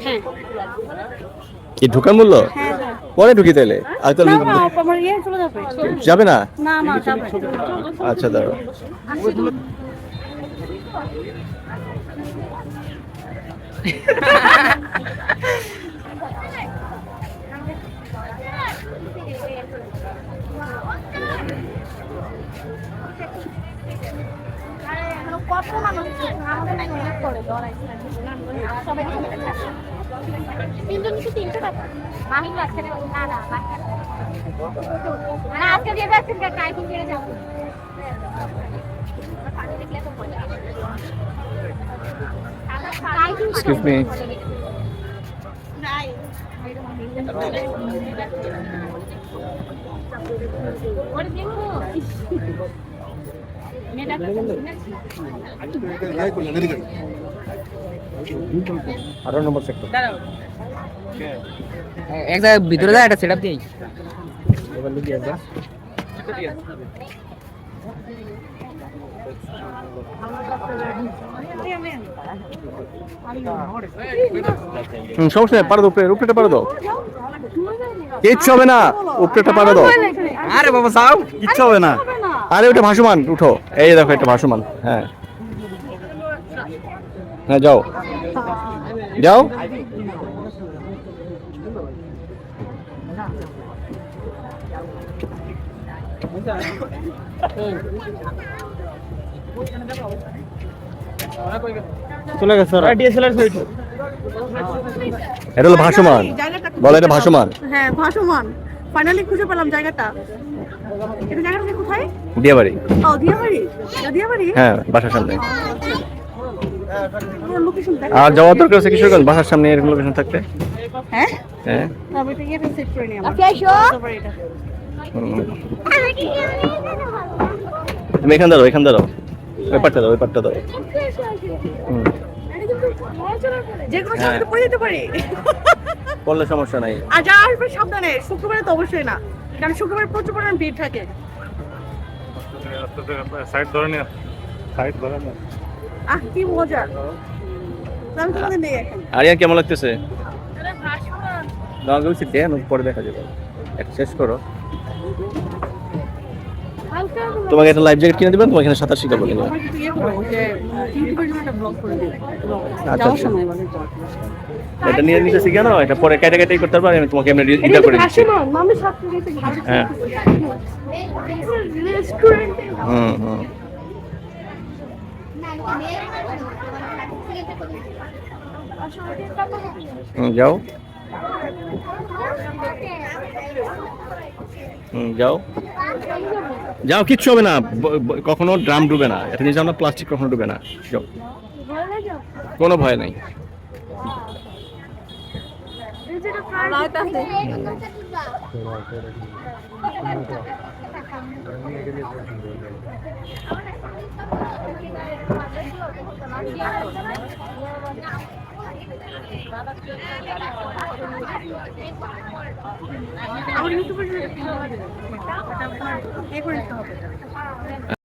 হ্যাঁ। কি ঢোকার মূল্য? হ্যাঁ হ্যাঁ পরে ঢুকি তাইলে? আর তো না না আমার ইয়ে যাবে। না? আচ্ছা দাঁড়ো কত মানুষ আমাদের করে সবাই তিনজন কি তিনশো টাকা মামি লাগছে না না না আজকে দিয়ে যাচ্ছেন কাইকিং করে যাব। Excuse me. ওরে দেখো আঠারো নম্বর সেক্টর এক জায়গায় ভিতরে যায় একটা সেট আপ দিই এবার লিখি একবার সমস্যা নেই পারো দাও উপরে উপরেটা পারো দাও। কিচ্ছু হবে না উপরেটা পারো দাও। আরে বাবা সাও কিচ্ছু হবে না। আরে ওটা ভাসমান, উঠো। এই দেখো, এটা ভাসমান হ্যাঁ। হ্যাঁ যাও। যাও। চলে গেছে। এটা হলো ভাসমান। বলো, এটা ভাসমান। হ্যাঁ ভাসমান। ফাইনালি খুঁজে পেলাম জায়গাটা। এটা জায়গাটা কোথায়? দিয়ে ও দিয়াবাড়ি? দিয়াবাড়ি? হ্যাঁ বাসার সামনে। আর যাওয়ার দরকার আছে কিশোরগঞ্জ বাসার সামনে এরকম লোকেশন থাকতে। হ্যাঁ? হ্যাঁ। হুম। তুমি এখান দাঁড়াও এখান দাঁড়াও। ওই পাটটা দাও ওই পাটটা দাও। হুম। যে কোনো। সময় তো পড়ে যেতে পারি। করলে সমস্যা নাই। আর যা আসবে সাবধানে শুক্রবারে তো অবশ্যই না। কারণ শুক্রবার প্রচুর পরিমাণ ভিড় থাকে। সাইড ধরে নিয়ে সাইড ধরে নিয়ে আহ কি মজা। আমি তোমাদের নেই এখন। আরিয়ান কেমন লাগতেছে? তোমাকে বলছি দেন পরে দেখা যাবে। এক শেষ করো। তোমাকে একটা লাইফ জ্যাকেট কিনে দিবেন তোমাকে এখানে সাঁতার শিখাবো। ইয়ে আচ্ছা আচ্ছা। এটা নিয়ে নিতে শিখে নাও এটা পরে কেটে কেটেই করতে পারবে আমি তোমাকে এমনি ইটা করে দিচ্ছি। হ্যাঁ। হুম হুম। যাও। যাও। যাও, কিচ্ছু হবে না। কখনো ড্রাম ডুবে না। এটা নিয়ে যাও না প্লাস্টিক কখনো ডুবে না। যাও। কোনো ভয় নাই। আমার ইউটিউবের